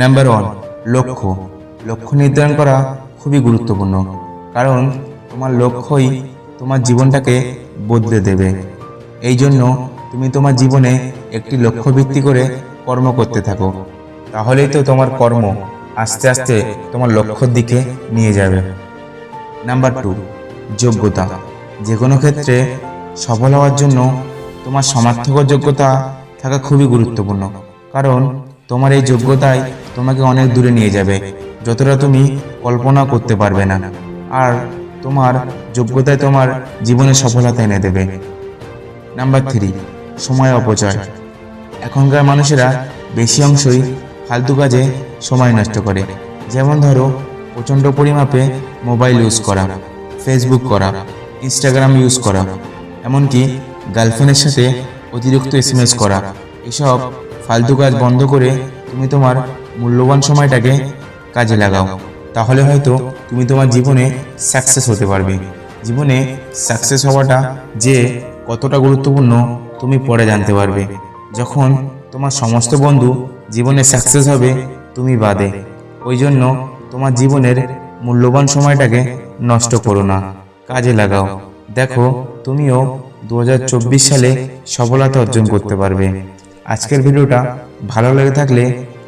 Number one লক্ষ্য। লক্ষ্য নির্ধারণ করা খুবই গুরুত্বপূর্ণ, কারণ তোমার লক্ষ্যই তোমার জীবনটাকে বদলে দেবে। এই জন্য তুমি তোমার জীবনে একটি লক্ষ্য ভিত্তি করে কর্ম করতে থাকো। তাহলেই তো তোমার কর্ম আস্তে আস্তে তোমার লক্ষ্যর দিকে নিয়ে যাবে। নাম্বার টু যোগ্যতা। যে কোনো ক্ষেত্রে সফল হওয়ার জন্য তোমার সমার্থক যোগ্যতা থাকা খুবই গুরুত্বপূর্ণ, কারণ তোমার এই যোগ্যতাই তোমাকে অনেক দূরে নিয়ে যাবে, যতটা তুমি কল্পনা করতে পারবে না। আর তোমার যোগ্যতায় তোমার জীবনে সফলতা এনে দেবে। নাম্বার থ্রি সময় অপচয়। এখনকার মানুষেরা বেশি অংশই ফালতু কাজে সময় নষ্ট করে। যেমন ধরো, প্রচণ্ড পরিমাপে মোবাইল ইউজ করা ফেসবুক করা ইনস্টাগ্রাম ইউজ করা, এমনকি গার্লফ্রেন্ডের সাথে অতিরিক্ত এসএমএস করা। এসব ফালতু কাজ বন্ধ করে তুমি তোমার মূল্যবান সময়টাকে কাজে লাগাও। তাহলে হয়তো তুমি তোমার জীবনে সাকসেস হতে পারবে। জীবনে সাকসেস হওয়াটা যে কতটা গুরুত্বপূর্ণ তুমি পরে জানতে পারবে। যখন তোমার সমস্ত বন্ধু জীবনে সাকসেস হবে তুমি বাদে। ওই জন্য তোমার জীবনের মূল্যবান সময়টাকে নষ্ট করো না। কাজে লাগাও। দেখো তুমিও দু হাজার চব্বিশ সালে সফলতা অর্জন করতে পারবে। আজকের ভিডিওটা ভালো লেগে থাকলে